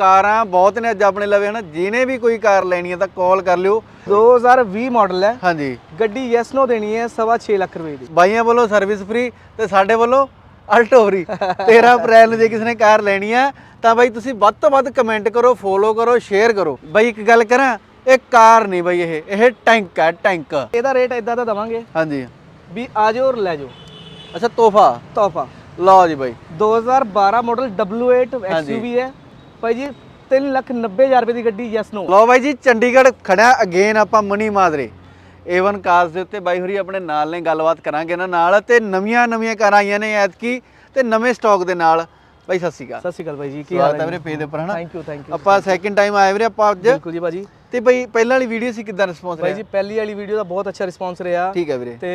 ਕਾਰਾਂ ਬਹੁਤ ਨੇ ਅੱਜ ਆਪਣੇ ਲਵੇ ਹਨਾ? ਜਿਹਨੇ ਵੀ ਕੋਈ ਕਾਰ ਲੈਣੀ ਹੈ ਤਾਂ ਕਾਲ ਕਰ ਲਿਓ। 2020 ਮਾਡਲ ਹੈ। ਹਾਂਜੀ। ਗੱਡੀ ਯੈਸ ਨੋ ਦੇਣੀ ਹੈ ਸਵਾ ਛੇ ਲੱਖ ਰੁਪਏ ਦੀ। ਬਾਈਆਂ ਵੱਲੋਂ ਸਰਵਿਸ ਫ੍ਰੀ ਤੇ ਸਾਡੇ ਵੱਲੋਂ ਅਲਟੋ ਫ੍ਰੀ 13 ਅਪ੍ਰੈਲ ਨੂੰ ਜੇ ਕਿਸੇ ਨੇ ਕਾਰ ਲੈਣੀ ਆ ਤਾਂ ਬਾਈ ਤੁਸੀਂ ਵੱਧ ਤੋਂ ਵੱਧ ਕਮੈਂਟ ਕਰੋ ਫੋਲੋ ਕਰੋ ਸ਼ੇਅਰ ਕਰੋ। ਬਾਈ ਇੱਕ ਗੱਲ ਕਰਾਂ ਇਹ ਕਾਰ ਨਹੀਂ ਬਾਈ ਇਹ ਇਹ ਟੈਂਕ ਹੈ ਟੈਂਕ ਇਹਦਾ ਰੇਟ ਇਦਾਂ ਦਾ ਦਵਾਂਗੇ ਹਾਂਜੀ। ਵੀ ਆ ਜਾਓ ਔਰ ਲੈ ਜਾਓ। ਅੱਛਾ ਤੋਹਫਾ? ਤੋਹਫਾ। ਲਓ ਜੀ ਬਾਈ। 2012 ਮਾਡਲ W8 XUV ਹੈ। ਭਾਈ ਜੀ 3 ਲੱਖ 90 ਹਜ਼ਾਰ ਰੁਪਏ ਦੀ ਗੱਡੀ ਯੈਸ ਨੋ ਲਓ ਬਾਈ ਜੀ, ਚੰਡੀਗੜ੍ਹ ਖੜਿਆ ਅਗੇਨ ਆਪਾਂ ਮਨੀ ਮਾਦਰੇ A1 ਕਾਰਸ ਦੇ ਉੱਤੇ ਬਾਈ ਹੋਰੀ ਆਪਣੇ ਨਾਲ ਨੇ, ਗੱਲਬਾਤ ਕਰਾਂਗੇ ਇਹਨਾਂ ਨਾਲ ਤੇ ਨਵੀਆਂ ਨਵੀਆਂ ਕਾਰਾਂ ਆਈਆਂ ਨੇ ਐਤਕੀ ਤੇ ਨਵੇਂ ਸਟਾਕ ਦੇ ਨਾਲ। ਬਾਈ ਸਤਿ ਸ਼੍ਰੀ ਅਕਾਲ। ਸਤਿ ਸ਼੍ਰੀ ਅਕਾਲ ਭਾਈ ਜੀ ਕੀ ਹਾਲ ਹੈ ਵੀਰੇ ਪੇਜ ਦੇ ਉੱਪਰ ਹਨਾ? ਥੈਂਕ ਯੂ ਥੈਂਕ ਯੂ ਆਪਾਂ ਸੈਕਿੰਡ ਟਾਈਮ ਆਏ ਵੀਰੇ ਆਪਾਂ ਅੱਜ। ਬਿਲਕੁਲ ਜੀ ਭਾਜੀ। ਤੇ ਬਈ ਪਹਿਲਾਂ ਵਾਲੀ ਵੀਡੀਓ ਸੀ ਕਿਦਾਂ ਰਿਸਪੌਂਸ ਭਾਈ ਰਿਹਾ? ਜੀ ਪਹਿਲੀ ਵਾਲੀ ਵੀਡੀਓ ਦਾ ਬਹੁਤ ਅੱਛਾ ਰਿਸਪਾਂਸ ਰਿਹਾ। ਠੀਕ ਹੈ ਵੀਰੇ। ਤੇ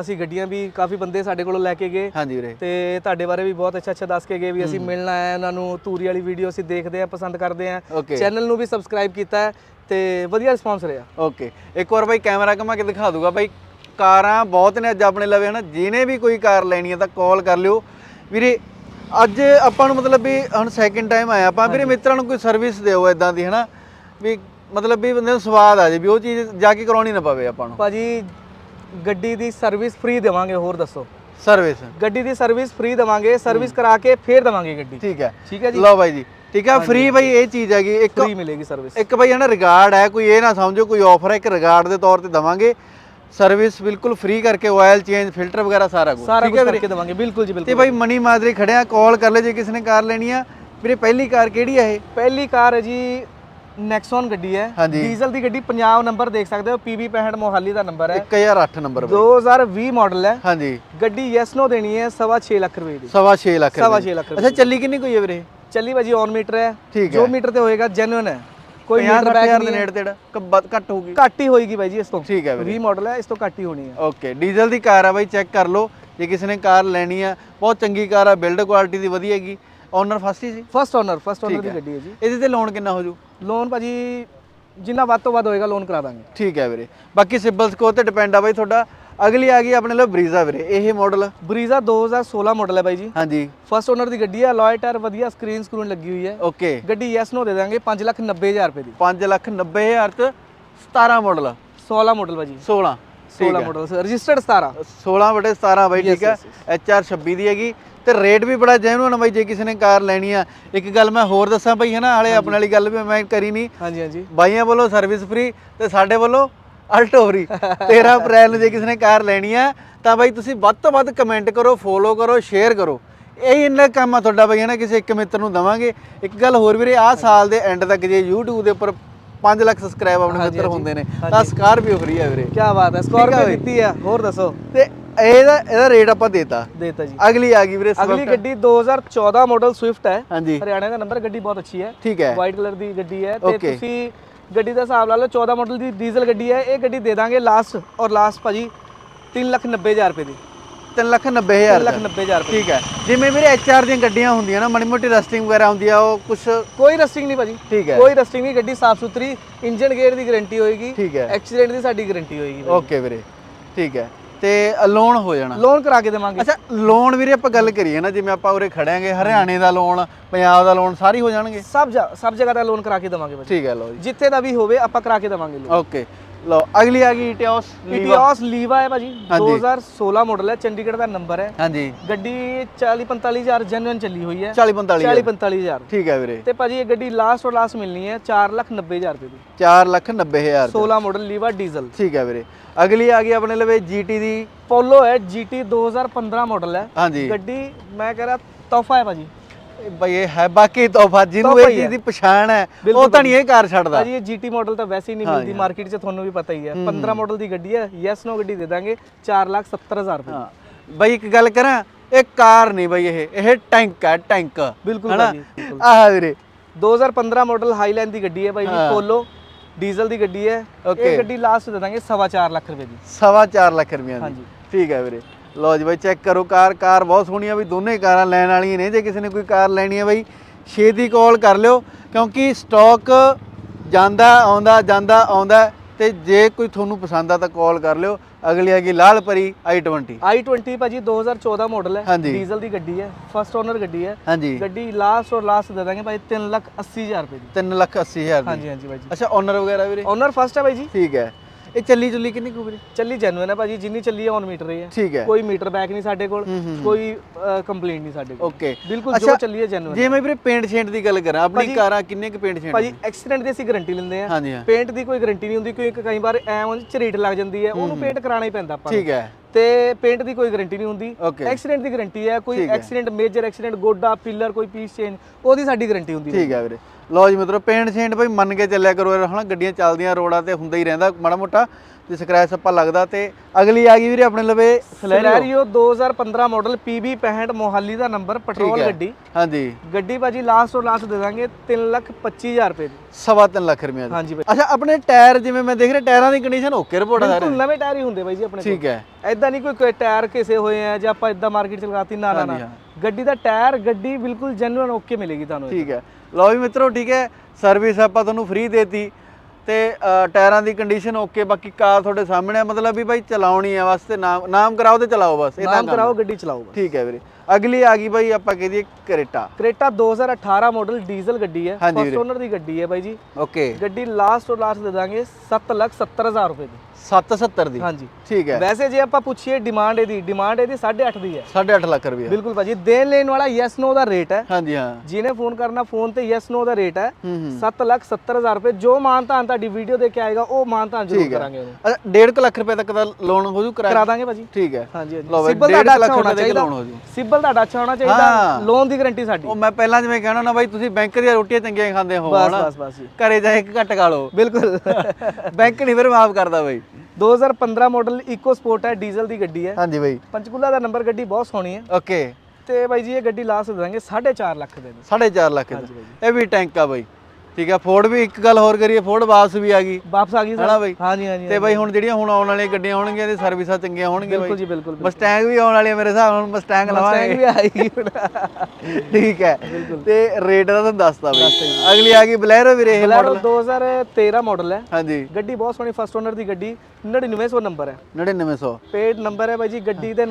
ਅਸੀਂ ਗੱਡੀਆਂ ਵੀ ਕਾਫੀ ਬੰਦੇ ਸਾਡੇ ਕੋਲੋਂ ਲੈ ਕੇ ਗਏ। ਹਾਂਜੀ ਵੀਰੇ। ਤੇ ਤੁਹਾਡੇ ਬਾਰੇ ਵੀ ਬਹੁਤ ਅੱਛਾ ਅੱਛਾ ਦੱਸ ਕੇ ਗਏ ਵੀ ਅਸੀਂ ਮਿਲਣਾ ਹੈ ਉਹਨਾਂ ਨੂੰ ਤੂਰੀ ਵਾਲੀ ਵੀਡੀਓ ਅਸੀਂ ਦੇਖਦੇ ਆ ਪਸੰਦ ਕਰਦੇ ਆ ਚੈਨਲ ਨੂੰ ਵੀ ਸਬਸਕ੍ਰਾਈਬ ਕੀਤਾ ਹੈ ਤੇ ਵਧੀਆ ਰਿਸਪਾਂਸ ਰਿਹਾ। ਓਕੇ ਇੱਕ ਵਾਰ ਬਾਈ ਕੈਮਰਾ ਘੁਮਾ ਕੇ ਦਿਖਾ ਦੂਗਾ ਬਾਈ ਕਾਰਾਂ ਬਹੁਤ ਨੇ ਅੱਜ ਆਪਣੇ ਲਵੇ ਹਨਾ? ਜਿਹਨੇ ਵੀ ਕੋਈ ਕਾਰ ਲੈਣੀ ਹੈ ਤਾਂ ਕਾਲ ਕਰ ਲਿਓ। ਵੀਰੇ ਅੱਜ ਆਪਾਂ ਨੂੰ ਮਤਲਬ ਵੀ ਹੁਣ ਸੈਕਿੰਡ ਟਾਈਮ ਆਇਆ ਆਪਾਂ ਵੀਰੇ ਮਿੱਤਰਾਂ ਨੂੰ ਕੋਈ ਸਰਵਿਸ ਦਿਓ ਇਦਾਂ ਦੀ ਹਨਾ? ਵੀ ਮਤਲਬ ਵੀ ਬੰਦੇ ਨੂੰ ਸਵਾਦ ਆ ਜੇ ਵੀ ਉਹ ਚੀਜ਼ ਜਾ ਕੇ ਕਰਾਉਣੀ ਨਾ ਪਵੇ ਆਪਾਂ ਨੂੰ। ਭਾਜੀ ਗੱਡੀ ਦੀ ਸਰਵਿਸ ਫ੍ਰੀ ਦੇਵਾਂਗੇ ਹੋਰ ਦੱਸੋ। ਸਰਵਿਸ ਗੱਡੀ ਦੀ ਸਰਵਿਸ ਫ੍ਰੀ ਦੇਵਾਂਗੇ ਸਰਵਿਸ ਕਰਾ ਕੇ ਫੇਰ ਦੇਵਾਂਗੇ ਗੱਡੀ। ਠੀਕ ਹੈ। ਠੀਕ ਹੈ ਜੀ? ਲਓ ਬਾਈ ਜੀ। ਠੀਕ ਹੈ ਫ੍ਰੀ ਬਾਈ ਇਹ ਚੀਜ਼ ਹੈਗੀ। ਇੱਕ ਫ੍ਰੀ ਮਿਲੇਗੀ ਸਰਵਿਸ ਇੱਕ ਬਈ ਹਨਾ ਰਿਗਾਰਡ ਹੈ ਕੋਈ ਇਹ ਨਾ ਸਮਝੋ ਕੋਈ ਆਫਰ ਹੈ ਇੱਕ ਰਿਗਾਰਡ ਦੇ ਤੌਰ ਤੇ ਦਵਾਂਗੇ। ਸਰਵਿਸ ਬਿਲਕੁਲ ਫ੍ਰੀ ਕਰਕੇ ਆਇਲ ਚੇਂਜ ਫਿਲਟਰ ਵਗੈਰਾ ਸਾਰਾ ਕੁਝ ਸਾਰਾ ਕੁਝ ਕਰਕੇ ਦੇਵਾਂਗੇ। ਬਿਲਕੁਲ ਜੀ ਤੇ ਬਿਲਕੁਲ ਬਾਈ ਮਨੀ ਮਾਦਰੀ ਖੜਿਆ ਕਾਲ ਕਰ ਲੈ ਜੇ ਕਿਸੇ ਨੇ ਕਾਰ ਲੈਣੀ ਆ। ਵੀਰੇ ਪਹਿਲੀ ਕਾਰ ਕਿਹੜੀ ਆ ਇਹ? ਪਹਿਲੀ ਕਾਰ ਹੈ ਜੀ ਨੈਕਸਨ ਗੱਡੀ ਹੈ। ਡੀਜ਼ਲ ਦੀ ਗੱਡੀ ਪੰਜਾਬ ਨੰਬਰ ਦੇਖ ਸਕਦੇ ਹੋ PB 65 ਮੋਹਾਲੀ ਦਾ ਨੰਬਰ ਹੈ। 1008 ਨੰਬਰ ਬਾਈ। 2020 ਮਾਡਲ ਹੈ। ਹਾਂਜੀ। ਗੱਡੀ ਯੈਸ ਨੋ ਦੇਣੀ ਹੈ ਸਵਾ ਛੇ ਲੱਖ ਰੁਪਏ ਦੀ। ਸਵਾ 6 ਲੱਖ ਸਵਾ ਰੁਪਏ। ਛੇ ਲੱਖ ਅੱਛਾ ਚੱਲੀ ਕਿੰਨੀ ਕੋਈ ਹੈ ਵੀਰੇ? ਚੱਲੀ ਭਾਜੀ ਔਨ ਮੀਟਰ ਹੈ। ਠੀਕ ਜੋ ਮੀਟਰ ਤੇ ਹੋਏਗਾ ਜੈਨੂਇਨ ਹੈ। ਕੋਈ 50 ਮੀਟਰ ਬੈਕ ਹਜ਼ਾਰ ਨਹੀਂ ਦੇ ਨੇੜੇ ਤੇੜਾ ਘੱਟ ਹੋਊਗੀ। ਘੱਟ ਹੀ ਹੋਏਗੀ ਭਾਈ ਜੀ ਇਸ ਤੋਂ। ਠੀਕ ਹੈ ਵੀਰੇ। 20 ਮਾਡਲ ਹੈ ਇਸ ਤੋਂ ਘੱਟ ਹੀ ਹੋਣੀ ਹੈ। ਓਕੇ ਡੀਜ਼ਲ ਦੀ ਕਾਰ ਆ ਬਾਈ ਚੈੱਕ ਕਰ ਲਓ। ਜੇ ਕਿਸੇ ਨੇ ਕਾਰ ਲੈਣੀ ਆ ਬਹੁਤ ਚੰਗੀ ਕਾਰ ਆ ਬਿਲਡ ਕੁਆਲਿਟੀ ਦੀ ਵਧੀਆ ਹੈਗੀ। ਓਨਰ ਫਸਟ ਹੀ ਸੀ? ਫਸਟ ਓਨਰ ਫਸਟ ਓਨਰ ਦੀ। ਗੱਡੀ ਹੈ ਜੀ। ਇਹਦੇ ਤੇ ਲੋਨ ਕਿੰਨਾ ਹੋ ਜੂ? ਲੋਨ ਭਾਜੀ ਜਿੰਨਾ ਵੱਧ ਤੋਂ ਵੱਧ ਹੋਏਗਾ ਲੋਨ ਕਰਾ ਦਾਂਗੇ। ਠੀਕ ਹੈ ਵੀਰੇ। ਬਾਕੀ ਸਿਬਲ ਸਕੋਰ ਤੇ ਡਿਪੈਂਡ ਆ ਬਾਈ ਤੁਹਾਡਾ। ਅਗਲੀ ਆ ਗਈ ਆਪਣੇ ਲਈ ਬਰੀਜ਼ਾ ਵੀਰੇ ਇਹ ਮਾਡਲ ਬਰੀਜ਼ਾ 2016 ਮਾਡਲ ਹੈ ਭਾਈ ਜੀ। ਹਾਂਜੀ। ਫਸਟ ਓਨਰ ਦੀ ਗੱਡੀ ਹੈ ਅਲੋਏ ਟਾਇਰ ਵਧੀਆ ਸਕਰੀਨ ਸਕਰੂਨ ਲੱਗੀ ਹੋਈ ਹੈ। ਓਕੇ ਗੱਡੀ ਯੈਸ ਨੋ ਦੇ ਦਾਂਗੇ 5 ਲੱਖ 90 ਹਜ਼ਾਰ ਰੁਪਏ ਦੀ। 5 ਲੱਖ 90 ਹਜ਼ਾਰ ਚ 17 ਮਾਡਲ 16 ਮਾਡਲ ਭਾਜੀ 16 16 ਮਾਡਲ ਰਜਿਸਟਰਡ 17 16 ਬਟੇ 17 ਬਾਈ ਠੀਕ ਹੈ। yes, HR 26 ਦੀ ਹੈਗੀ। ਤੇ ਰੇਟ ਵੀ ਬੜਾ ਜੈਨੂਨ ਬਾਈ ਜੇ ਕਿਸੇ ਨੇ ਕਾਰ ਲੈਣੀ ਆ। ਇੱਕ ਗੱਲ ਮੈਂ ਹੋਰ ਦੱਸਾਂ ਬਈ ਹਨਾ ਹਾਲੇ ਆਪਣੇ ਵਾਲੀ ਗੱਲ ਵੀ ਮੈਂ ਕਰੀ ਨਹੀਂ ਹਾਂਜੀ ਹਾਂਜੀ। ਬਾਈਆਂ ਵੱਲੋਂ ਸਰਵਿਸ ਫ੍ਰੀ ਤੇ ਸਾਡੇ ਵੱਲੋਂ ਅਲਟੋ ਫ੍ਰੀ 13 ਅਪ੍ਰੈਲ ਨੂੰ ਜੇ ਕਿਸੇ ਨੇ ਕਾਰ ਲੈਣੀ ਆ ਤਾਂ ਬਾਈ ਤੁਸੀਂ ਵੱਧ ਤੋਂ ਵੱਧ ਕਮੈਂਟ ਕਰੋ ਫੋਲੋ ਕਰੋ ਸ਼ੇਅਰ ਕਰੋ। ਇਹ ਇੰਨਾ ਕੰਮ ਆ ਤੁਹਾਡਾ ਬਈ ਹਨਾ? ਕਿਸੇ ਇੱਕ ਮਿੱਤਰ ਨੂੰ ਦਵਾਂਗੇ। ਇੱਕ ਗੱਲ ਹੋਰ ਵੀਰੇ ਆਹ ਸਾਲ ਦੇ ਐਂਡ ਤੱਕ ਜੇ YouTube ਦੇ ਉੱਪਰ 5 ਲੱਖ ਸਬਸਕ੍ਰਾਈਬ ਆਪਣੇ ਮਿੱਤਰ। ਹੁੰਦੇ ਨੇ ਤਾਂ ਸਕਾਰਪੀਓ ਫ੍ਰੀ ਆ ਵੀਰੇ। ਕੀ ਬਾਤ ਹੈ ਆ ਸਕਾਰਪੀਓ। ਦਿੱਤੀ ਹੈ ਹੋਰ ਦੱਸੋ? ਤੇ ਇਹਦਾ ਇਹਦਾ ਰੇਟ ਆਪਾਂ ਦੇਤਾ। ਦੇਤਾ ਜੀ। ਅਗਲੀ ਆ ਗਈ ਵੀਰੇ ਅਗਲੀ। ਗੱਡੀ 2014 ਮਾਡਲ ਸਵਿਫਟ ਹੈ। ਹਰਿਆਣਾ ਦਾ ਨੰਬਰ ਗੱਡੀ ਬਹੁਤ ਅੱਛੀ ਹੈ। ਠੀਕ ਹੈ। ਵਾਈਟ ਕਲਰ ਦੀ ਗੱਡੀ ਹੈ। ਤੇ. ਤੁਸੀਂ ਗੱਡੀ ਦਾ ਹਿਸਾਬ ਲਾ ਲਓ 14 ਮਾਡਲ ਦੀ ਡੀਜ਼ਲ ਗੱਡੀ ਹੈ ਇਹ ਗੱਡੀ ਦੇ ਦਾਂਗੇ ਲਾਸਟ ਔਰ ਲਾਸਟ ਭਾਜੀ 3 ਲੱਖ 90 ਹਜ਼ਾਰ ਰੁਪਏ ਦੀ। 3 ਲੱਖ 90 3 ਹਜ਼ਾਰ ਲੱਖ 90 ਹਜ਼ਾਰ ਰੁਪਏ ਠੀਕ ਹੈ। ਜਿਵੇਂ ਵੀਰੇ HR ਦੀਆਂ ਗੱਡੀਆਂ ਹੁੰਦੀਆਂ ਨਾ ਮਾੜੀ ਮੋਟੀ ਰਸਟਿੰਗ ਵਗੈਰਾ ਹੁੰਦੀ ਆ ਉਹ ਕੁਝ ਕੋਈ ਰਸਟਿੰਗ ਨਹੀਂ ਭਾਜੀ। ਠੀਕ ਹੈ। ਕੋਈ ਰਸਟਿੰਗ ਨਹੀਂ ਗੱਡੀ ਸਾਫ਼ ਸੁਥਰੀ ਇੰਜਨ ਗੇਅਰ ਦੀ ਗਾਰੰਟੀ ਹੋਏਗੀ ਠੀਕ ਹੈ। ਐਕਸੀਡੈਂਟ ਦੀ ਸਾਡੀ ਗਾਰੰਟੀ ਹੋਏਗੀ ਓਕੇ ਵੀਰੇ। ਠੀਕ ਹੈ। ਤੇ ਲੋਨ ਹੋ ਜਾਣਾ। ਲੋਨ ਕਰਾ ਕੇ ਦੇਵਾਂਗੇ। ਅੱਛਾ ਲੋਨ ਵੀਰੇ ਆਪਾਂ ਗੱਲ ਕਰੀਏ ਨਾ ਜਿਵੇਂ ਆਪਾਂ ਉਰੇ ਖੜਿਆਂਗੇ ਹਰਿਆਣੇ ਦਾ ਲੋਨ ਪੰਜਾਬ ਦਾ ਲੋਨ ਸਾਰੀ ਹੋ ਜਾਣਗੇ? ਸਭ ਸਭ ਜਗ੍ਹਾ ਦਾ ਲੋਨ ਕਰਾ ਕੇ ਦੇਵਾਂਗੇ ਠੀਕ ਹੈ ਲਓ ਜੀ। ਜਿੱਥੇ ਦਾ ਵੀ ਹੋਵੇ ਆਪਾਂ ਕਰਾ ਕੇ ਦੇਵਾਂਗੇ ਲੋਨ ਓਕੇ ਲਓ ਅਗਲੀ ਆ ਗਈ ਇਟਿਓਸ ਇਟੀਓਸ ਲੀਵਾ ਹੈ ਭਾਜੀ ਹਾਂਜੀ। 2016 ਮਾਡਲ ਹੈ ਚੰਡੀਗੜ੍ਹ ਦਾ ਨੰਬਰ ਹੈ। ਹਾਂਜੀ। ਗੱਡੀ 40 45 ਹਜ਼ਾਰ ਜੈਨੂਇਨ ਚੱਲੀ ਹੋਈ ਹੈ। 40 45 40 45 ਹਜ਼ਾਰ। ਠੀਕ ਹੈ ਵੀਰੇ। ਤੇ ਭਾਜੀ ਇਹ ਗੱਡੀ ਲਾਸਟ ਔਰ ਲਾਸਟ ਮਿਲਣੀ ਹੈ 4 ਲੱਖ 90 ਹਜ਼ਾਰ ਰੁਪਏ ਦੀ। 4 ਲੱਖ 90 ਹਜ਼ਾਰ 16 ਮਾਡਲ ਲੀਵਾ ਡੀਜ਼ਲ ਠੀਕ ਹੈ ਵੀਰੇ। ਅਗਲੀ ਆ ਗਈ ਆਪਣੇ ਲਵੇ GT ਦੀ। ਪੋਲੋ ਹੈ GT 2015 ਮਾਡਲ ਹੈ। ਹਾਂਜੀ। ਗੱਡੀ ਮੈਂ ਕਹਿ ਰਿਹਾ ਤੋਹਫਾ ਹੈ ਭਾਜੀ। ਇਹ ਬਈ ਇਹ ਹੈ ਬਾਕੀ ਤੋਹਫਾ ਜਿਹਨੂੰ ਤੋਹਫਾ ਇਹ ਹੀ ਚੀਜ਼ ਹੈ। ਦੀ ਪਛਾਣ ਹੈ ਬਿਲਕੁਲ ਉਹ ਤਾਂ ਨਹੀਂ ਇਹ ਕਾਰ ਛੱਡਦਾ। ਭਾਜੀ ਇਹ GT ਮਾਡਲ ਤਾਂ ਵੈਸੇ ਹੀ ਨਹੀਂ ਮਿਲਦੀ ਮਾਰਕੀਟ 'ਚ ਤੁਹਾਨੂੰ ਵੀ ਪਤਾ ਹੀ ਹੈ। 15 ਮਾਡਲ ਦੀ ਗੱਡੀ ਹੈ ਯੈਸ ਨੋ ਗੱਡੀ ਦੇ ਦਾਂਗੇ 4 ਲੱਖ 70 ਹਜ਼ਾਰ ਰੁਪਏ। ਹਾਂ। ਬਈ ਇੱਕ ਗੱਲ ਕਰਾਂ ਇਹ ਕਾਰ ਨਹੀਂ ਬਈ ਇਹ ਇਹ ਟੈਂਕ ਹੈ ਟੈਂਕ। ਬਿਲਕੁਲ ਹਨਾ? ਭਾਜੀ ਬਿਲਕੁਲ। ਆਹ ਵੀਰੇ। 2015 ਮਾਡਲ ਹਾਈਲਾਈਨ ਦੀ ਗੱਡੀ ਹੈ ਭਾਈ ਜੀ ਪੋਲੋ ਡੀਜ਼ਲ ਦੀ ਗੱਡੀ ਹੈ। Okay. ਇਹ ਗੱਡੀ ਲਾਸਟ ਦੇ ਦਾਂਗੇ 4.5 ਲੱਖ ਰੁਪਏ ਦੀ। ਸਵਾ ਚਾਰ ਲੱਖ ਰੁਪਈਆ ਦੀ। ਹਾਂਜੀ। ਠੀਕ ਹੈ ਵੀਰੇ। ਲਓ ਜੀ ਬਾਈ ਚੈੱਕ ਕਰੋ ਕਾਰ। ਕਾਰ ਬਹੁਤ ਸੋਹਣੀ ਆ ਵੀ ਦੋਨੇ ਕਾਰਾਂ ਲੈਣ ਵਾਲੀਆਂ ਨੇ। ਜੇ ਕਿਸੇ ਨੇ ਕੋਈ ਕਾਰ ਲੈਣੀ ਹੈ ਬਾਈ ਛੇਤੀ ਕਾਲ ਕਰ ਲਿਓ ਕਿਉਂਕਿ ਸਟਾਕ ਜਾਂਦਾ ਆਉਂਦਾ ਜਾਂਦਾ ਆਉਂਦਾ ਤੇ ਜੇ ਕੋਈ ਤੁਹਾਨੂੰ ਪਸੰਦ ਆ ਤਾਂ ਕਾਲ ਕਰ ਲਿਓ। ਅਗਲੀ ਹੈਗੀ ਲਾਲ ਪਰੀ i20 i20 ਭਾਜੀ 2014 ਮਾਡਲ ਹੈ। ਹਾਂਜੀ। ਡੀਜ਼ਲ ਦੀ ਗੱਡੀ ਹੈ। ਫਸਟ ਓਨਰ ਗੱਡੀ ਹੈ। ਹਾਂਜੀ। ਗੱਡੀ ਲਾਸਟ ਔਰ ਲਾਸਟ ਦੇ ਦਾਂਗੇ ਭਾਈ 3 ਲੱਖ 80 ਹਜ਼ਾਰ ਰੁਪਏ ਦੀ। 3 ਲੱਖ 80 ਹਜ਼ਾਰ ਦੀ। ਹਾਂਜੀ ਹਾਂਜੀ ਭਾਈ ਜੀ ਅੱਛਾ ਓਨਰ ਵਗੈਰਾ ਵੀਰੇ? ਓਨਰ ਫਸਟ ਹੈ ਭਾਈ ਜੀ। ਠੀਕ ਹੈ। ਇਹ ਚੱਲੀ ਚੁੱਲੀ ਕਿੰਨੀ ਕੁ ਵੀਰੇ ਚੱਲੀ ਜੈਨੂਇਨ ਹੈ ਭਾਜੀ ਜਿੰਨੀ ਚੱਲੀ ਹੈ ਔਨ ਮੀਟਰ ਰਹੀ ਹੈ। ਠੀਕ ਹੈ। ਕੋਈ ਮੀਟਰ ਬੈਕ ਨਹੀਂ ਸਾਡੇ ਕੋਲ। ਕੋਈ ਕੰਪਲੇਂਟ ਨਹੀਂ ਸਾਡੇ ਕੋਲ। ਓਕੇ ਬਿਲਕੁਲ ਜੋ ਚੱਲੀ ਹੈ ਜੈਨੂਇਨ ਜੇ ਮੈਂ ਵੀਰੇ ਪੇਂਟ ਸ਼ੇਂਟ ਦੀ ਗੱਲ ਕਰਾਂ ਆਪਣੀ ਕਾਰਾਂ ਕਿੰਨੇ ਕੁ ਪੇਂਟ ਸ਼ੇਂਟ ਭਾਜੀ ਐਕਸੀਡੈਂਟ ਦੀ ਅਸੀਂ ਗਾਰੰਟੀ ਲੈਂਦੇ ਆ ਪੇਂਟ ਦੀ ਕੋਈ ਗਾਰੰਟੀ ਨਹੀਂ ਹੁੰਦੀ ਕਿਉਂਕਿ ਕਈ ਵਾਰ ਐ ਉਹਦੀ ਝਰੀਟ ਲੱਗ ਜਾਂਦੀ ਹੈ ਉਹਨੂੰ ਪੇਂਟ ਕਰਾਉਣਾ ਹੀ ਪੈਂਦਾ ਆਪਾਂ। ਠੀਕ ਹੈ। ਤੇ ਪੇਂਟ ਦੀ ਕੋਈ ਗਾਰੰਟੀ ਨਹੀਂ ਹੁੰਦੀ। ਐਕਸੀਡੈਂਟ ਦੀ ਗਾਰੰਟੀ ਹੈ ਕੋਈ। ਐਕਸੀਡੈਂਟ ਮੇਜਰ ਐਕਸੀਡੈਂਟ ਗੋਡਾ ਪਿਲਰ ਕੋਈ ਪੀਸ ਚੇਂਜ ਉਹਦੀ ਸਾਡੀ ਗਾਰੰਟੀ ਹੁੰਦੀ ਠੀਕ ਹੈ ਵੀਰੇ। ਲਓ ਜੀ ਮਿੱਤਰੋ ਪੇਂਟ ਸ਼ੇਂਟ ਭਾਈ ਮੰਨ ਕੇ ਚੱਲਿਆ ਕਰੋ ਹਨਾ ਗੱਡੀਆਂ ਚੱਲਦੀਆਂ ਰੋਡਾਂ ਤੇ ਹੁੰਦਾ ਹੀ ਰਹਿੰਦਾ ਮਾੜਾ ਮੋਟਾ। ਤੇ ਸਕ੍ਰੈਚ ਸੱਪਾ ਲੱਗਦਾ ਤੇ ਅਗਲੀ ਆ ਗਈ ਵੀਰੇ ਆਪਣੇ ਲਵੇ Celerio Celerio 2015 model PB 65 Mohali ਦਾ ਨੰਬਰ ਪੈਟਰੋਲ ਹੈ। ਗੱਡੀ। ਹਾਂਜੀ। ਗੱਡੀ ਭਾਜੀ ਲਾਸਟ ਔਰ ਲਾਸਟ ਦੇ ਦਾਂਗੇ 3 ਲੱਖ 25000 ਰੁਪਏ ਦੀ। ਸਵਾ ਤਿੰਨ ਲੱਖ ਰੁਪਏ ਦੀ। ਹਾਂਜੀ ਭਾਈ। ਅੱਛਾ ਆਪਣੇ ਟਾਇਰ ਜਿਵੇਂ ਮੈਂ ਦੇਖ ਰਿਹਾ ਟਾਇਰਾਂ ਦੀ ਕੰਡੀਸ਼ਨ ਓਕੇ ਰਿਪੋਰਟ ਆ ਸਾਰੇ। ਬਿਲਕੁਲ ਨਵੇਂ ਟਾਇਰ ਹੀ ਹੁੰਦੇ ਬਾਈ ਜੀ ਆਪਣੇ ਠੀਕ ਹੈ। ਐਦਾਂ ਨਹੀਂ ਕੋਈ ਟਾਇਰ ਕਿਸੇ ਹੋਏ ਆ ਜਾਂ ਆਪਾਂ ਇਦਾਂ ਮਾਰਕੀਟ ਚ ਲਗਾਤੀ ਨਾ ਨਾ ਗੱਡੀ ਦਾ ਟਾਇਰ ਗੱਡੀ ਬਿਲਕੁਲ ਜੈਨੂਇਨ ਓਕੇ ਮਿਲੇਗੀ ਤੁਹਾਨੂੰ ਠੀਕ ਹੈ। ਲਓ ਵੀ ਮਿੱਤਰੋ ਠੀਕ ਹੈ। ਸਰਵਿਸ ਆਪਾਂ ਤੁਹਾਨੂੰ ਫ੍ਰੀ ਦੇਤੀ। ਤੇ ਟਾਇਰਾਂ ਦੀ ਕੰਡੀਸ਼ਨ ਓਕੇ ਬਾਕੀ ਕਾਰ ਤੁਹਾਡੇ ਸਾਹਮਣੇ ਆ ਮਤਲਬ ਵੀ ਭਾਈ ਚਲਾਉਣੀ ਆ ਵਾਸਤੇ ਨਾਮ ਨਾਮ ਕਰਾਓ ਤੇ ਚਲਾਓ ਬਸ ਨਾਮ ਕਰਾਓ ਗੱਡੀ ਚਲਾਓ ਬਸ। ਠੀਕ ਹੈ ਵੀਰੇ। ਅਗਲੀ ਆ ਗਈ ਭਾਈ ਆਪਾਂ ਕਹਿ ਦਈਏ ਕਰੇਟਾ। ਕ੍ਰੇਟਾ 2018 ਮਾਡਲ ਡੀਜ਼ਲ ਗੱਡੀ ਹੈ। ਹਾਂਜੀ ਫਸਟ ਵੀਰੇ। ਓਨਰ ਦੀ ਗੱਡੀ ਹੈ ਬਾਈ ਜੀ। ਓਕੇ ਗੱਡੀ ਲਾਸਟ ਔਰ ਲਾਸਟ ਦੇ ਦਾਂਗੇ 7 ਲੱਖ 70000 ਰੁਪਏ ਦੀ। 770 ਦੀ? ਹਾਂਜੀ। ਠੀਕ ਹੈ। ਵੈਸੇ ਜੇ ਆਪਾਂ ਪੁੱਛੀਏ ਡਿਮਾਂਡ ਇਹਦੀ ਡਿਮਾਂਡ ਇਹਦੀ 8.5 ਦੀ ਹੈ। 8.5 ਲੱਖ ਰੁਪਏ ਬਿਲਕੁਲ ਭਾਜੀ ਦੇਣ ਲੈਣ ਵਾਲਾ ਯੈਸ ਨੋ ਦਾ ਰੇਟ ਹੈ। ਹਾਂਜੀ ਹਾਂ। ਜਿਹਨੇ ਫੋਨ ਕਰਨਾ ਫੋਨ ਤੇ ਯੈਸ ਨੋ ਦਾ ਰੇਟ ਹੈ। ਹੂੰ ਹੂੰ। 7 ਲੱਖ 70000 ਰੁਪਏ ਜੋ ਮਾਨਤਾਨ ਤੁਹਾਡੀ ਵੀਡੀਓ ਦੇਖ ਕੇ ਆਏਗਾ ਉਹ ਮਾਨਤਾਨ ਜ਼ਰੂਰ ਠੀਕ ਹੈ। ਕਰਾਂਗੇ ਉਹਨੂੰ। ਅੱਛਾ 1.5 ਲੱਖ ਰੁਪਏ ਤੱਕ ਦਾ ਲੋਨ ਹੋ ਜੂ ਕਰਾ ਕਰਾ ਦਾਂਗੇ ਭਾਜੀ। ਠੀਕ ਹੈ। ਹਾਂਜੀ ਹਾਂਜੀ। ਲਓ ਬਾਈ, ਸਿਬਲ ਡੇਢ ਦਾ ਲੱਖ ਅੱਛਾ ਹੋਣਾ ਰੁਪਏ ਚਾਹੀਦਾ। loan ਹੋ ਜੂ। ਸਿਬਲ ਦਾ ਅੱਛਾ ਹੋਣਾ ਚਾਹੀਦਾ ਹਾਂ। ਲੋਨ ਦੀ ਗਾਰੰਟੀ ਸਾਡੀ। ਉਹ ਮੈਂ ਪਹਿਲਾਂ ਜਿਵੇਂ ਕਹਿਣਾ ਨਾ ਬਾਈ ਤੁਸੀਂ ਬੈਂਕ ਦੀਆਂ ਰੋਟੀਆਂ ਚੰਗੀਆਂ ਖਾਂਦੇ ਹੋ ਬਸ ਹਨਾ? ਬਸ ਬਸ ਜੀ। ਘਰੇ ਜਾ ਕੇ ਘੱਟ ਖਾ ਲਓ। ਬਿਲਕੁਲ। ਬੈਂਕ ਨਹੀਂ ਫਿਰ ਮਾਫ ਕਰਦਾ ਬਾਈ। 2015 ਮਾਡਲ ਇਕੋ ਸਪੋਰਟ ਹੈ ਡੀਜ਼ਲ ਦੀ ਗੱਡੀ ਹੈ। ਹਾਂਜੀ ਬਾਈ। ਪੰਚਕੂਲਾ ਦਾ ਨੰਬਰ ਗੱਡੀ ਬਹੁਤ ਸੋਹਣੀ ਹੈ। ਓਕੇ ਤੇ ਬਾਈ ਜੀ ਇਹ ਗੱਡੀ ਲਾਸਟ ਦੇ ਦਾਂਗੇ 4.5 ਲੱਖ ਦੇ ਦੇ 4.5 ਲੱਖ ਹਾਂਜੀ ਦਾ। ਬਾਈ ਇਹ ਵੀ ਟੈਂਕ ਆ ਬਾਈ। ਠੀਕ ਆ ਫੋਰਡ ਵੀ ਇੱਕ ਗੱਲ ਹੋਰ ਕਰੀਏ ਫੋਰਡ ਵਾਪਸ ਵੀ ਆ ਗਈ। ਵਾਪਸ ਆ ਗਈ ਹਨਾ ਸਰ ਬਾਈ? ਹਾਂਜੀ ਹਾਂਜੀ ਤੇ ਬਾਈ ਹੁਣ ਜਿਹੜੀਆਂ ਹੁਣ ਆਉਣ ਵਾਲੀਆਂ ਗੱਡੀਆਂ ਹੋਣਗੀਆਂ ਤੇ ਸਰਵਿਸਾਂ ਚੰਗੀਆਂ ਹੋਣਗੀਆਂ ਬਿਲਕੁਲ ਜੀ ਬਿਲਕੁਲ ਮਸਟੈਂਗ ਵੀ ਆਉਣ ਵਾਲੀ ਮੇਰੇ ਹਿਸਾਬ ਨਾਲ ਮਸਟੈਂਗ ਲਵਾਂਗੇ। ਵੀ ਆਏਗੀ ਠੀਕ ਹੈ। ਤੇ ਰੇਟ ਦਾ ਤੁਹਾਨੂੰ ਦੱਸਤਾ ਬਾਈ। ਅਗਲੀ ਆ ਗਈ ਬਲੈਰੋ ਵੀਰੇ ਇਹ ਬਲੈਰੋ ਮਾਡਲ 2013 ਮਾਡਲ ਹੈ। ਹਾਂਜੀ। ਗੱਡੀ ਬਹੁਤ ਸੋਹਣੀ ਫਸਟ ਓਨਰ ਦੀ ਗੱਡੀ 9900 ਨੰਬਰ ਹੈ। 9900 ਪੇਡ ਨੰਬਰ ਹੈ ਬਾਈ ਜੀ ਗੱਡੀ ਦੇ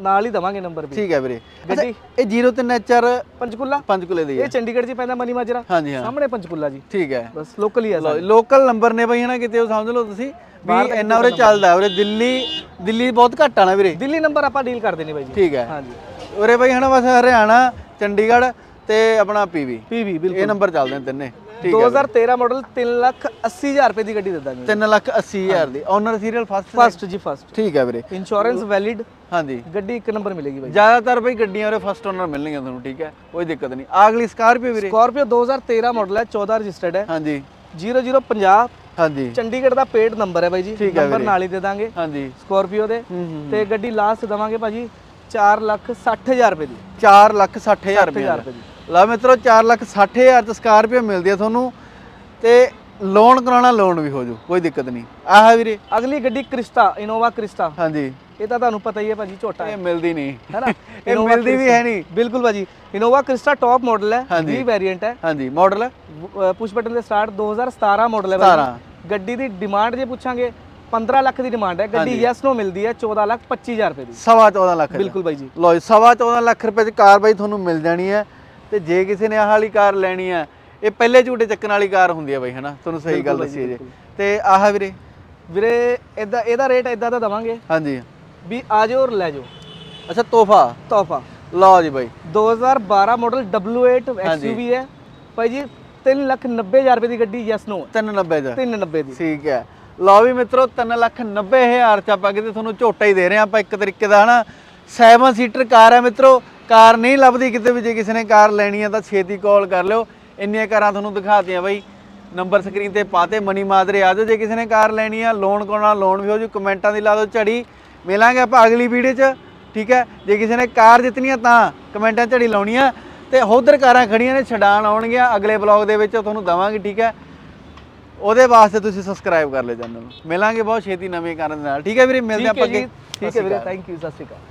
ਨਾਲ ਹੀ ਦਵਾਂਗੇ ਨੰਬਰ ਵੀ। ਠੀਕ ਹੈ ਵੀਰੇ। ਗੱਡੀ ਇਹ 03 HR ਪੰਚਕੁਲਾ। ਪੰਚਕੁਲੇ ਦੀ ਹੈ। ਇਹ ਚੰਡੀਗੜ੍ਹ 'ਚ ਪੈਂਦਾ ਮਨੀ ਮਾਜਰਾ ਹਾਂਜੀ ਹਾਂ। ਸਾਹਮਣੇ ਪੰਚਕੁਲਾ ਜੀ ਠੀਕ ਹੈ। ਬਸ ਲੋਕਲ ਹੀ ਹੈ ਸਰ। ਲੋਕਲ ਨੰਬਰ ਨੇ ਬਈ ਹਨਾ ਕਿਤੇ ਉਹ ਸਮਝ ਲਓ ਤੁਸੀਂ ਵੀ ਇੰਨਾ ਉਰੇ ਚੱਲਦਾ ਉਰੇ ਦਿੱਲੀ ਦਿੱਲੀ ਬਹੁਤ ਘੱਟ ਆਣਾ ਵੀਰੇ। ਦਿੱਲੀ ਨੰਬਰ ਆਪਾਂ ਡੀਲ ਕਰਦੇ ਨੇ ਬਾਈ ਜੀ। ਠੀਕ ਹੈ। ਹਾਂਜੀ। ਉਰੇ ਬਈ ਹਨਾ ਬਸ ਹਰਿਆਣਾ ਚੰਡੀਗੜ੍ਹ ਤੇ ਆਪਣਾ ਪੀਵੀ ਪੀਵੀ ਬਿਲਕੁਲ। ਇਹ ਨੰਬਰ ਚੱਲਦੇ ਨੇ ਤਿੰਨੇ। ਠੀਕ ਹੈ 2013 ਮਾਡਲ 3 ਲੱਖ 80 ਹਜ਼ਾਰ ਰੁਪਏ ਦੀ ਗੱਡੀ ਦੇ ਦਾਂਗੇ। 3 ਲੱਖ 80 ਹਜ਼ਾਰ ਦੀ। ਓਨਰ ਸੀਰੀਅਲ ਫਸਟ ਫਸਟ ਜੀ ਫਸਟ ਠੀਕ ਹੈ ਵੀਰੇ। ਇੰਸ਼ੋਰੈਂਸ ਵੈਲਿਡ ਹਾਂਜੀ। ਗੱਡੀ ਇੱਕ ਨੰਬਰ ਮਿਲੇਗੀ ਬਾਈ। ਜ਼ਿਆਦਾਤਰ ਬਈ ਗੱਡੀਆਂ ਉਰੇ ਫਸਟ ਓਨਰ ਮਿਲਣਗੀਆਂ ਤੁਹਾਨੂੰ ਠੀਕ ਹੈ? ਕੋਈ ਦਿੱਕਤ ਨਹੀਂ। ਅਗਲੀ ਸਕਾਰਪੀਓ ਵੀਰੇ। ਸਕਾਰਪੀਓ 2013 ਮਾਡਲ ਹੈ 14 ਰਜਿਸਟਰਡ ਹੈ। ਹਾਂਜੀ। 0050 ਹਾਂਜੀ। ਚੰਡੀਗੜ੍ਹ ਦਾ ਪੇਡ ਨੰਬਰ ਹੈ ਬਾਈ ਜੀ। ਨੰਬਰ। ਨਾਲ ਹੀ ਦੇ ਦਾਂਗੇ। ਹਾਂਜੀ। ਸਕਾਰਪੀਓ ਦੇ। ਤੇ ਗੱਡੀ ਲਾਸਟ ਦਵਾਂਗੇ ਭਾਜੀ 4 ਲੱਖ 60 ਹਜ਼ਾਰ ਰੁਪਏ ਦੀ। 4 ਲੱਖ 60 ਹਜ਼ਾਰ ਰੁਪਏ 60 ਰੁਪਏ ਦੀ। ਲਾ ਮਿੱਤਰੋ 4 ਲੱਖ 60 ਹਜ਼ਾਰ ਚ ਸਕਾਰਪੀਓ ਮਿਲਦੀ ਹੈ ਤੁਹਾਨੂੰ ਤੇ ਲੋਨ ਕਰਾਉਣਾ ਲੋਨ ਵੀ ਹੋ ਜੂ ਕੋਈ ਦਿੱਕਤ ਨਹੀਂ। ਆਹ ਵੀਰੇ ਅਗਲੀ ਗੱਡੀ ਕ੍ਰਿਸਟਾ ਇਨੋਵਾ ਕ੍ਰਿਸਟਾ। ਹਾਂਜੀ। ਇਹ ਤਾਂ ਤੁਹਾਨੂੰ ਪਤਾ ਹੀ ਹੈ ਭਾਜੀ ਝੋਟਾ ਹੈ। ਇਹ ਮਿਲਦੀ ਨਹੀਂ। ਹੈਨਾ? ਇਹ ਮਿਲਦੀ ਵੀ ਹੈ ਨਹੀਂ। ਬਿਲਕੁਲ ਭਾਜੀ। ਇਨੋਵਾ ਕ੍ਰਿਸਟਾ ਟੌਪ ਮਾਡਲ ਹੈ। 20 ਵੇਰੀਐਂਟ ਹੈ। ਹਾਂਜੀ ਮਾਡਲ ਪੁਸ਼ ਬਟਨ ਦੇ ਸਟਾਰਟ 2017 ਮਾਡਲ ਹੈ ਭਾਜੀ। 17 ਗੱਡੀ ਦੀ ਡਿਮਾਂਡ ਜੇ ਪੁੱਛਾਂਗੇ 15 ਲੱਖ ਦੀ ਡਿਮਾਂਡ ਹੈ। ਗੱਡੀ ਯੈਸ ਨੋ ਮਿਲਦੀ ਹੈ 14 ਲੱਖ 25 ਹਜ਼ਾਰ ਰੁਪਏ ਦੀ। ਸਵਾ 14 ਲੱਖ। ਬਿਲਕੁਲ ਜੀ ਲਓ ਜੀ ਸਵਾ 14 ਲੱਖ ਰੁਪਏ ਚ ਕਾਰ ਬਾਈ ਤੁਹਾਨੂੰ ਮਿਲ ਜਾਣੀ ਹੈ। ਤੇ ਜੇ ਕਿਸੇ ਨੇ ਆਹ ਵਾਲੀ ਕਾਰ ਲੈਣੀ ਹੈ ਇਹ ਪਹਿਲੇ ਝੂਟੇ ਚੱਕਣ ਵਾਲੀ ਕਾਰ ਹੁੰਦੀ ਹੈ ਬਾਈ ਹਨਾ? ਤੁਹਾਨੂੰ ਸਹੀ ਗੱਲ ਦੱਸੀ ਜੇ ਤੇ ਆਹ ਵੀਰੇ? ਵੀਰੇ ਇਹਦਾ ਇਹਦਾ ਰੇਟ ਇਦਾਂ ਦਾ ਦਵਾਂਗੇ ਹਾਂਜੀ। ਵੀ ਆ ਜਾਓ ਔਰ ਲੈ ਜਾਓ। ਅੱਛਾ ਤੋਹਫਾ? ਤੋਹਫਾ। ਲਓ ਜੀ ਬਾਈ। 2012 ਮਾਡਲ W8 XUV ਹੈ। ਭਾਈ ਜੀ 3 ਲੱਖ 90 ਹਜ਼ਾਰ ਰੁਪਏ ਦੀ ਗੱਡੀ ਯੈਸ ਨੋ 390 ਦਾ 390 ਦੀ। ਠੀਕ ਹੈ। ਲਓ ਵੀ ਮਿੱਤਰੋ 3 ਲੱਖ 90 ਹਜ਼ਾਰ ਚ ਆਪਾਂ ਕਿਤੇ ਤੁਹਾਨੂੰ ਝੋਟਾ ਹੀ ਦੇ ਰਹੇ ਹਾਂ ਆਪਾਂ ਇੱਕ ਤਰੀਕੇ ਦਾ ਹਨਾ? 7 ਸੀਟਰ ਕਾਰ ਹੈ ਮਿੱਤਰੋ। ਕਾਰ ਨਹੀਂ ਲੱਭਦੀ ਕਿਤੇ ਵੀ ਜੇ ਕਿਸੇ ਨੇ ਕਾਰ ਲੈਣੀ ਹੈ ਤਾਂ ਛੇਤੀ ਕਾਲ ਕਰ ਲਿਓ। ਇੰਨੀਆਂ ਕਾਰਾਂ ਤੁਹਾਨੂੰ ਦਿਖਾਤੀਆਂ ਬਾਈ। ਨੰਬਰ ਸਕਰੀਨ ਤੇ ਪਾਤੇ ਮਨੀ ਮਾਦਰੇ ਆ ਜਾਓ। ਜੇ ਕਿਸੇ ਨੇ ਕਾਰ ਲੈਣੀ ਆ ਲੋਨ ਕਰਾਉਣਾ ਲੋਨ ਵੀ ਹੋ ਜੂ। ਕਮੈਂਟਾਂ ਦੀ ਲਾ ਦਿਓ ਝੜੀ। ਮਿਲਾਂਗੇ ਆਪਾਂ ਅਗਲੀ ਵੀਡੀਓ 'ਚ। ਠੀਕ ਹੈ? ਜੇ ਕਿਸੇ ਨੇ ਕਾਰ ਜਿੱਤਣੀ ਆ ਤਾਂ ਕਮੈਂਟਾਂ ਝੜੀ ਲਾਉਣੀ ਆ। ਤੇ ਉਧਰ ਕਾਰਾਂ ਖੜੀਆਂ ਨੇ ਛਡਾਣ ਆਉਣਗੀਆਂ। ਅਗਲੇ ਬਲੌਗ ਦੇ ਵਿੱਚ ਤੁਹਾਨੂੰ ਦਵਾਂਗੇ ਠੀਕ ਹੈ? ਉਹਦੇ ਵਾਸਤੇ ਤੁਸੀਂ ਸਬਸਕ੍ਰਾਈਬ ਕਰ ਲਿਓ ਚੈਨਲ ਨੂੰ। ਮਿਲਾਂਗੇ ਬਹੁਤ ਛੇਤੀ ਨਵੀਂ ਕਾਰਾਂ ਦੇ ਨਾਲ। ਠੀਕ ਹੈ ਵੀਰੇ? ਮਿਲਦੇ ਆਪਾਂ ਅੱਗੇ। ਠੀਕ ਹੈ ਵੀਰੇ। ਥੈਂਕ ਯੂ ਸਤਿ ਸ਼੍ਰੀ ਅਕਾਲ।